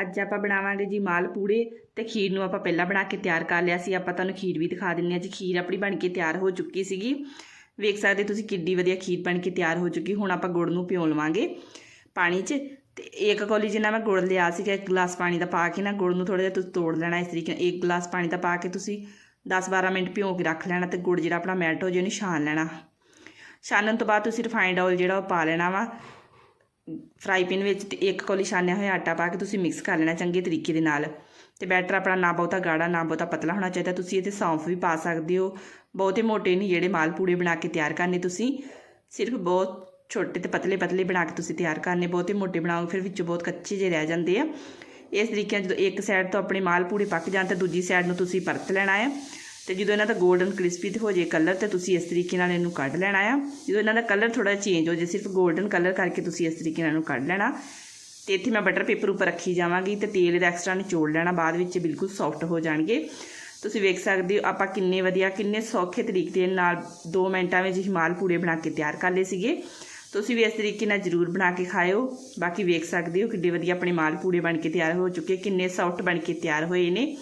ਅੱਜ ਆਪਾਂ ਬਣਾਵਾਂਗੇ ਜੀ ਮਾਲ ਪੂੜੇ ਤੇ ਖੀਰ ਨੂੰ ਆਪਾਂ ਪਹਿਲਾਂ ਬਣਾ ਕੇ ਤਿਆਰ ਕਰ ਲਿਆ ਸੀ। ਆਪਾਂ ਤੁਹਾਨੂੰ ਖੀਰ ਵੀ ਦਿਖਾ ਦਿੰਨੇ ਆ ਜੀ। ਖੀਰ ਆਪਣੀ ਬਣ ਕੇ ਤਿਆਰ ਹੋ ਚੁੱਕੀ ਸੀਗੀ। ਵੇਖ ਸਕਦੇ ਤੁਸੀਂ ਕਿੱਡੀ ਵਧੀਆ ਖੀਰ ਬਣ ਕੇ ਤਿਆਰ ਹੋ ਚੁੱਕੀ। ਹੁਣ ਆਪਾਂ ਗੁੜ ਨੂੰ ਪਿਓ ਲਵਾਂਗੇ ਪਾਣੀ 'ਚ। ਤੇ ਇੱਕ ਕੌਲੀ ਜਿੰਨਾ ਮੈਂ ਗੁੜ ਲਿਆ ਸੀਗਾ, ਇੱਕ ਗਲਾਸ ਪਾਣੀ ਦਾ ਪਾ ਕੇ ਨਾ ਗੁੜ ਨੂੰ ਥੋੜਾ ਜਿਹਾ ਤੁਸੀਂ ਤੋੜ ਲੈਣਾ ਇਸ ਤਰੀਕੇ ਨਾਲ। ਇੱਕ ਗਲਾਸ ਪਾਣੀ ਦਾ ਪਾ ਕੇ ਤੁਸੀਂ 10-12 ਮਿੰਟ ਭਿਓ ਕੇ ਰੱਖ ਲੈਣਾ ਤੇ ਗੁੜ ਜਿਹੜਾ ਆਪਣਾ ਮੈਲਟ ਹੋ ਜੇ ਉਹਨੂੰ ਛਾਣ ਲੈਣਾ। ਛਾਣਨ ਤੋਂ ਬਾਅਦ ਤੁਸੀਂ ਰਿਫਾਈਨਡ ਆਇਲ ਜਿਹੜਾ ਉਹ ਪਾ ਲੈਣਾ ਵਾ। ਫਰਾਈ ਪੈਨ ਵਿੱਚ ਇੱਕ ਕੌਲੀ ਛਾਨਿਆ ਹੋਇਆ ਆਟਾ ਪਾ ਕੇ ਤੁਸੀਂ ਮਿਕਸ ਕਰ ਲੈਣਾ ਚੰਗੇ ਤਰੀਕੇ ਦੇ ਨਾਲ। ਤੇ ਬੈਟਰ ਆਪਣਾ ਨਾ ਬਹੁਤਾ ਗਾੜਾ, ਨਾ ਬਹੁਤਾ ਪਤਲਾ ਹੋਣਾ ਚਾਹੀਦਾ। ਤੁਸੀਂ ਇਹਦੇ ਸੌਂਫ ਵੀ ਪਾ ਸਕਦੇ ਹੋ। ਬਹੁਤੇ ਮੋਟੇ ਨਹੀਂ, ਜਿਹੜੇ ਮਾਲ ਪੂੜੇ ਬਣਾ ਕੇ ਤਿਆਰ ਕਰਨੇ ਤੁਸੀਂ। ਸਿਰਫ ਬਹੁਤ ਛੋਟੇ ਤੇ ਪਤਲੇ ਪਤਲੇ ਬਣਾ ਕੇ ਤੁਸੀਂ ਤਿਆਰ ਕਰਨੇ। ਬਹੁਤੇ ਮੋਟੇ ਬਣਾਓ, ਫਿਰ ਵਿੱਚੋਂ ਬਹੁਤ ਕੱਚੇ ਜਿਹੇ ਰਹਿ ਜਾਂਦੇ ਆ। ਇਸ ਤਰੀਕੇ ਨਾਲ ਜਦੋਂ ਇੱਕ ਸਾਈਡ ਤੋਂ ਆਪਣੇ ਮਾਲ ਪੂੜੇ ਪੱਕ ਜਾਣ ਤਾਂ ਦੂਜੀ ਸਾਈਡ ਨੂੰ ਤੁਸੀਂ ਪਰਤ ਲੈਣਾ ਹੈ ਤੇ ਜਦੋਂ ਇਹਨਾਂ ਦਾ 골ਡਨ ਕ੍ਰਿਸਪੀ ਤੇ ਹੋ ਜੇ ਕਲਰ ਤੇ ਤੁਸੀਂ ਇਸ ਤਰੀਕੇ ਨਾਲ ਇਹਨੂੰ ਕੱਢ ਲੈਣਾ ਆ। ਜਦੋਂ ਇਹਨਾਂ ਦਾ ਕਲਰ ਥੋੜਾ ਚੇਂਜ ਹੋ ਜੇ ਸਿਰਫ 골ਡਨ ਕਲਰ ਕਰਕੇ ਤੁਸੀਂ ਇਸ ਤਰੀਕੇ ਨਾਲ ਇਹਨੂੰ ਕੱਢ ਲੈਣਾ। ਤੇ ਇੱਥੇ ਮੈਂ ਬਟਰ ਪੇਪਰ ਉੱਪਰ ਰੱਖੀ ਜਾਵਾਂਗੀ ਤੇ ਤੇਲ ਦਾ ਐਕਸਟਰਾ ਨਿਚੋੜ ਲੈਣਾ, ਬਾਅਦ ਵਿੱਚ ਬਿਲਕੁਲ ਸੌਫਟ ਹੋ ਜਾਣਗੇ। ਤੁਸੀਂ ਵੇਖ ਸਕਦੇ ਹੋ ਆਪਾਂ ਕਿੰਨੇ ਵਧੀਆ, ਕਿੰਨੇ ਸੌਖੇ ਤਰੀਕੇ ਨਾਲ 2 ਮਿੰਟਾਂ ਵਿੱਚ ਹਿਮਾਲ ਪੂੜੇ ਬਣਾ ਕੇ ਤਿਆਰ ਕਰ ਲਏ ਸੀਗੇ। ਤੁਸੀਂ ਵੀ ਇਸ ਤਰੀਕੇ ਨਾਲ ਜ਼ਰੂਰ ਬਣਾ ਕੇ ਖਾਇਓ। ਬਾਕੀ ਵੇਖ ਸਕਦੇ ਹੋ ਕਿੰਨੇ ਵਧੀਆ ਆਪਣੇ ਮਾਲ ਪੂੜੇ ਬਣ ਕੇ ਤਿਆਰ ਹੋ ਚੁੱਕੇ, ਕਿੰਨੇ ਸੌਫਟ ਬਣ ਕੇ ਤਿਆਰ ਹੋਏ ਨੇ।